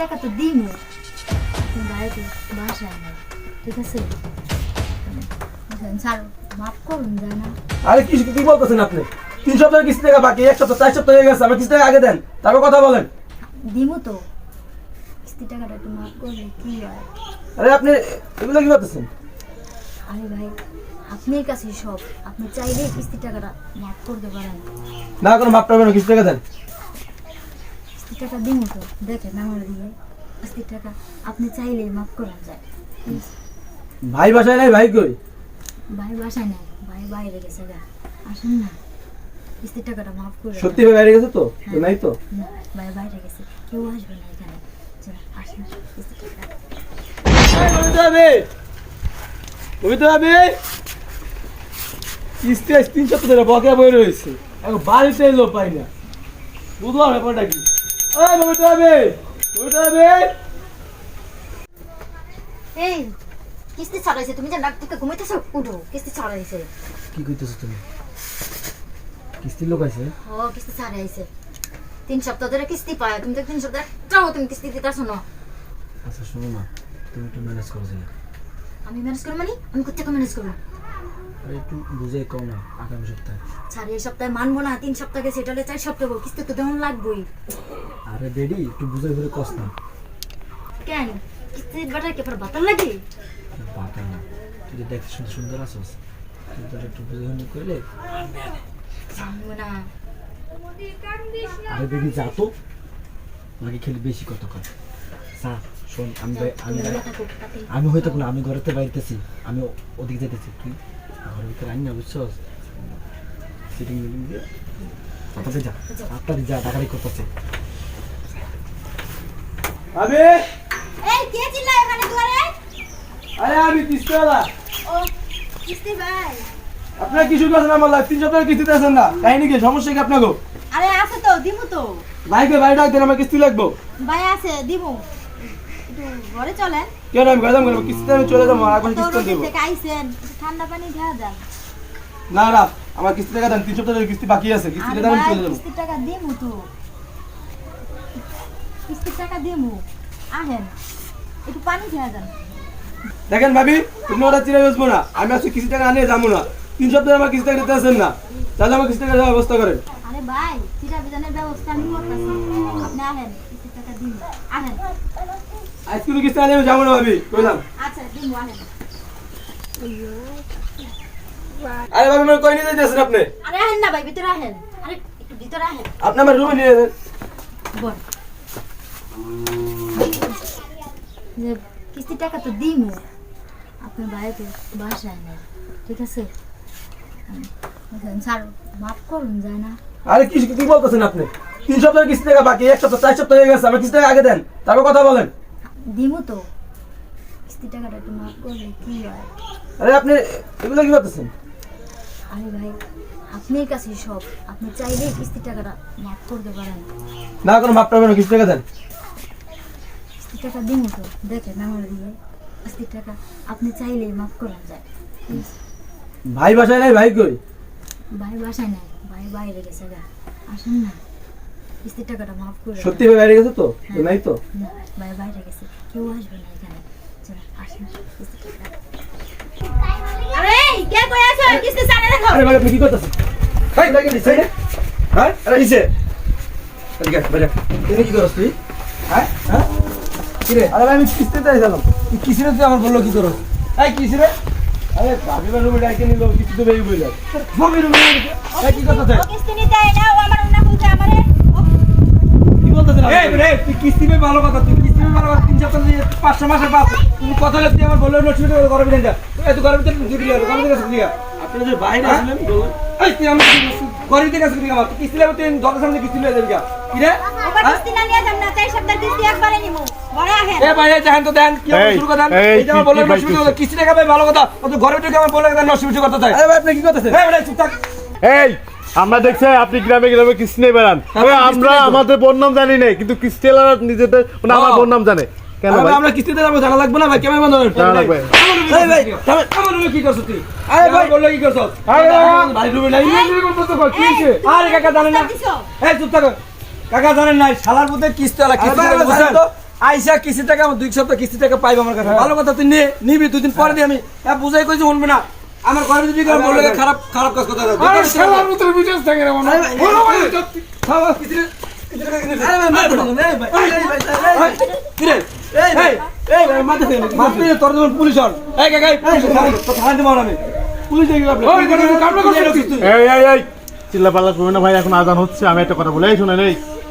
টাকা তো দিইনি আপনি বাড়িতে বাসায় নেই ঠিক আছে? স্যার মাফ করুন যায় না আরে কি কি বলতেছেন আপনি? তিন সপ্তাহের কিস্তি টাকা বাকি এক সপ্তাহ চার সপ্তাহ হয়ে গেছে আমার কিস্তি টাকা আগে দেন তারপর কথা বলেন। দিমু তো। কিস্তি টাকাটা একটু মাফ করলে কি হয়? আরে আপনি এগুলো কি করতেছেন আরে ভাই আপনার কাছে সব। আপনি চাইলেই কিস্তি টাকাটা মাফ করতে পারেন। না কোনো মাপ পাবেন কিস্তি টাকা দেন। টাকা দিমু তো। দেখেন আমার দিয়ে কিস্তি টাকা আপনি চাইলেই মাফ করা যায়। ভাই বাসায় নাই ভাই কই? ভাই বাসায় নাই ভাই বাইরে গেছে গা। আসুন না। কিস্তি টাকাটা মাফ করে সত্যি ভাই বাইরে গেছে তো? তো নাই তো? না ভাই বাইরে গেছে। কেউ আসবে না এখানে। আসুন টাকা। কিস্তি তিন সপ্তাহ ধরে বকেয়া বই রয়েছে। এখন বাড়িতে এলো পাই না। বুঝলাম ব্যাপারটা কি? ওই কবিতা হবে কবিতা হবে এই কিস্তি ছাড়াইছে তুমি যে নাক থেকে ঘুমাইতেছো? উঠো কিস্তি ছাড়াইছে। কি কইতেছো তুমি? কিস্তির লোক আছে ও কিস্তি ছাড়াইছে। তিন সপ্তাহ ধরে কিস্তি পায় তুমি তো তিন সপ্তাহ চাও তুমি কিস্তি দিতেছো না। আচ্ছা শোনো না তুমি একটু ম্যানেজ করো আমি ম্যানেজ করব মানে? আমি কোথেকে ম্যানেজ করব? আরে একটু বুঝে কম না আগামী সপ্তাহে। ছাড়ে এই সপ্তাহে মানবো না তিন সপ্তাহে সেটা হলে চার সপ্তাহ হব, কিস্তি তো তেমন লাগবেই। আরে বেডি একটু বুঝে বুঝে কস না। কেন? কিস্তির বাটার কে বাতার লাগে? বাটা না। তুই যে দেখতে সুন্দর সুন্দর আছিস তুই তো একটু বুঝে জানব না। আরে বেডি যা তো। নাকি খেলে বেশি কত কর যা শোন আমি আমি বলে আমি হয়তো আমি ঘরেতে বাইরেতেছি আমি ওদিকে যেতেছি তুই ঘরের ভিতরে আনি না বুঝছ সিটিং মিটিং দিয়ে তাড়াতাড়ি যা তাড়াতাড়ি যা টাকারি করতেছে আবে এই কে চিল্লায় ওখানে দুয়ারে আরে আমি কিস্তিওয়ালা ও কিস্তি ভাই। আপনার কিছু করছেন আমার লাইফ তিন সপ্তাহ কিস্তি দিতেছেন না কাহিনী কি সমস্যা কি আপনাকে আরে আছে তো দিমু তো ভাইকে ভাই ডাক দেন আমার কিস্তি লাগবো ভাই আছে একটু ঘরে চলেন কেন আমি গেলাম কেন কিস্তিতে আমি চলে যাব আর এখন কিস্তি দেবো ঠান্ডা পানি দেওয়া যান না না আমার কিস্তি টাকা দেন তিন সপ্তাহ ধরে কিস্তি বাকি আছে কিস্তি দেন আমি চলে যাব। কিস্তির টাকা দিমু তো। কিস্তির টাকা দিমু। আহেন একটু পানি যান। দেখেন ভাবি তুমি ওটা চিনে বুঝব না। আমি আজকে কিস্তি টাকা আনিয়ে যাব না। তিন সপ্তাহে আমার কিস্তি টাকা দিতে আসেন না। তাহলে আমার কিস্তি টাকা ব্যবস্থা করেন। আরে ভাই চিরা ব্যবস্থা আমি করতেছি। আপনি আহেন টাকা দিন কিস্তি আনিয়ে আমি যাব না ভাবি। কইলাম। আচ্ছা দিমু আহেন। আরে ভাবি আমার কই নিয়ে যাইতেছেন আপনি? আরে আহেন না ভাই ভিতরে আহেন। আরে একটু ভিতরে আহেন। আপনি আমার রুমে নিয়ে যাবেন বল। যে কিস্তির টাকা তো দিমু। আপনার বাড়িতে বাসায় নেই ঠিক আছে? স্যার মাফ করুন যায় না। আরে কি কি বলতেছেন আপনি? তিন সপ্তাহের কিস্তি টাকা বাকি এক সপ্তাহ চার সপ্তাহ হয়ে গেছে আমার কিস্তি টাকা আগে দেন। তারপর কথা বলেন। দিমু তো। কিস্তি টাকাটা একটু মাফ করলে কি হয়? আরে আপনি এগুলো কি আরে ভাই আপনার কাছে সব। আপনি চাইলেই কিস্তি টাকাটা মাফ করতে পারেন। না কোনো পাবেন কিস্তি টাকা দেন। কিস্তি টাকা দিমু তো। দেখেন আমার দিয়ে কিস্তি টাকা আপনি চাইলেই মাফ করা যায়। ভাই বাসায় নাই ভাই কই? ভাই বাসায় নাই ভাই বাইরে গেছে গা। আসুন না কিস্তি টাকাটা মাফ করে সত্যি ভাই বাইরে গেছে তো? তো নাই তো? না ভাই বাইরে গেছে। কেউ আসবে না এখানে চল, আসুন কিস্তি টাকা আরে কে কই আছো? কিস্তি চালে রাখো আরে ভাই আপনি কি করতেছেন ভাই লাগে দিছে হ্যাঁ আরে তুমি কি করছ তুই? হ্যাঁ হ্যাঁ? কি রে? আরে আমি কিসিরে তুই আমার বলল কি করছ এই কিসিরে আরে ভাবি বা রুমে ডাকে নিলো কিস্তি তো বেরিয়ে বইলা ভাবি রুমে এই কি করতেছে? কিস্তি নিতে না ও আমার উন্না বলছে আমারে। কি বলতেছেন এই রে তুই কিস্তি পে ভালো কথা তুই ভালো কথা তিন দিয়ে পাঁচশো মাসের তুমি কথা হলে তুই আমার বলল নষ্ট করে ঘরে যা এই তুই ঘরে ভিতরে দিবি আর ঘরে আপনি যে বাইরে আসলেন এই তুই আমি আমার এই আমার দেখছি আপনি গ্রামে গ্রামে নিয়ে বেড়ান। আমরা। আমাদের বোন নাম জানি না কিন্তু কিস্তিওয়ালারা নিজেদের মানে আমার ও। বোন নাম জানে। কেন ভাই ভাই? আমরা কিস্তিতে যাব জানা লাগবে না ভাই কেমন বন্ধ জানা এই ভাই আমার- আমার রুমে কি করছিস তুই? আরে ভাই বলল কি করছিস আরে ভাই। ভাই রুমে নাই রুমে করতে কর কি হইছে আরে কাকা জানেন না। এই চুপ থাকো। কাকা জানেন না শালার মধ্যে কিস্তি আলা তো। আইসা কিস্তি টাকা আমার দুই সপ্তাহ কিস্তি টাকা পাইবো আমার কাছে। ভালো কথা তুই নে নিবি দুদিন পরে দিয়ে আমি। হ্যাঁ বুঝাই কইছি শুনবে না। আমার ঘরে যদি কেউ বললে খারাপ খারাপ কাজ কথা আরে শালার মতো থাকে রে মনে হয়। বলো ভাই, এই চিল্লাপাল্লা করবে না ভাই এখন আজান হচ্ছে আমি একটা কথা বলে এই শোনেন এই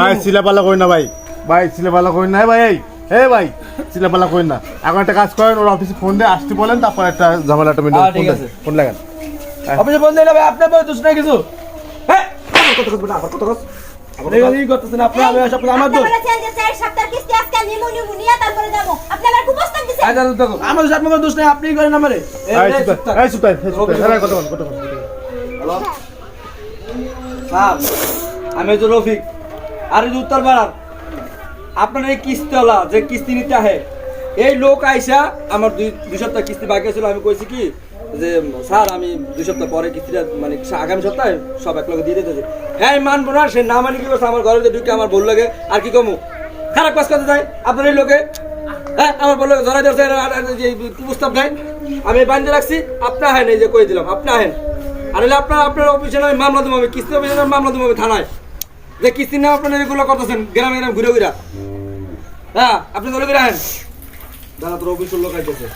ভাই চিল্লাপাল্লা করেন না ভাই? ভাই করেন না ভাই এই হে ভাই চিল্লাপাল্লা করেন না? এখন একটা কাজ করেন ওর অফিসে ফোন দিয়ে আসতে বলেন তারপর একটা ঝামেলাটা মিলে হ্যাঁ, ঠিক আছে। ফোন লাগান। অফিসে ভাই আপনার বই দোষ নাই কিছু? হ্যাঁ কত কত আবার কত কত আপনি করেন আমারে। আমি তো রফিক আর এই যে উত্তর পাড়ার আপনার এই কিস্তিওয়ালা যে কিস্তি নিতে আহে এই লোক আইসা আমার দুই দুই সপ্তাহ কিস্তি বাকি ছিল আমি কইছি কি যে স্যার আমি দুই সপ্তাহ পরে কিস্তিটা মানে আগামী সপ্তাহে সব এক লগে দিয়ে দিতেছি হ্যাঁ মানবো না সে না মানে কি করছে আমার ঘরের ঢুকে আমার বল লাগে আর কি কমু খারাপ কাজ করতে যায় আপনার এই লোকে হ্যাঁ আমার বলল ধরা যাচ্ছে প্রস্তাব দেয় আমি বান্ধে রাখছি আপনার হেন এই যে কই দিলাম আপনার হেন আর আপনার আপনার অফিসে নয়, মামলা দেবো কিস্তি অফিসে নয়, মামলা দেবো থানায়। যে কিস্তি না আপনার এগুলো করতেছেন, গ্রামে গ্রাম ঘুরে ঘুরে। হ্যাঁ আপনি ধরে ঘুরে আহেন। দাদা, তোর অফিসের লোক আইতেছে।